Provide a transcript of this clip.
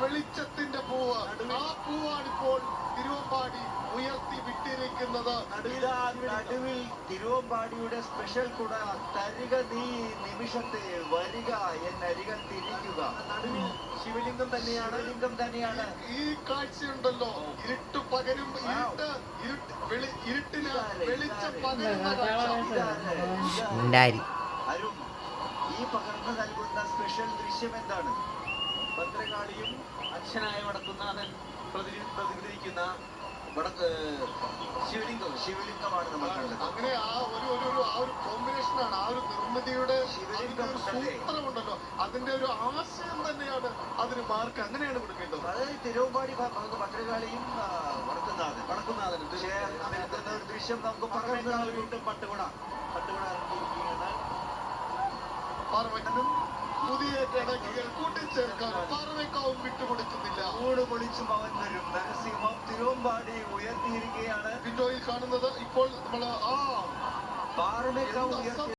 വെളിച്ചത്തിന്റെ പൂവ്. ആ പൂവാണ് ഇപ്പോൾ തിരുവമ്പാടി ഉയർത്തി വിട്ടിരിക്കുന്നത്. നടുവിൽ തിരുവമ്പാടിയുടെ സ്പെഷ്യൽ കുട. തരിക നീ നിമിഷത്തെ വരിക എന്നരിക തിരിക്കുക. നടുവിൽ ശിവലിംഗം തന്നെയാണ്. ലിംഗം തന്നെയാണ്. ഈ കാഴ്ചയുണ്ടല്ലോ. ഇരുട്ട് പകരും ഇരുട്ട് ഇരുട്ട് ഇരുട്ടിന് വെളിച്ചം പകരുന്ന കാഴ്ച. അരുൺ ഈ പകർന്നു നൽകുന്ന സ്പെഷ്യൽ ദൃശ്യം എന്താണ്? ഭദ്രകാളിയും അച്ഛനായ വടക്കുന്നാഥൻ പ്രതി പ്രതികരിക്കുന്ന വടക്ക് ശിവലിംഗം ശിവലിംഗമാണ് നമ്മൾ കണ്ടത് അങ്ങനെ ആ ഒരു ഒരു ആ ഒരു കോമ്പിനേഷൻ ആണ് ആ ഒരു നിർമ്മിതിയുടെ സൂത്രമുണ്ടല്ലോ അതിന്റെ ഒരു ആശയം തന്നെയാണ് അതിന് മാർക്ക് അങ്ങനെയാണ് കൊടുക്കേണ്ടത് അതായത് തിരുവമ്പാടി നമുക്ക് ഭദ്രകാളിയും വടക്കുന്നാഥൻ വടക്കുന്നാഥൻ ചേർന്ന് നിൽക്കുന്ന ഒരു ദൃശ്യം നമുക്ക് വീണ്ടും പട്ടുകുട പട്ടുകുട പാർവനും പുതിയ പാർവയ്ക്കാവും അവൻ വരും. നരസിംഹം തിരുവമ്പാടി ഉയർത്തിയിരിക്കുകയാണ്. വിൻഡോയിൽ കാണുന്നത് ഇപ്പോൾ നമ്മൾ ആ ഉയർത്തി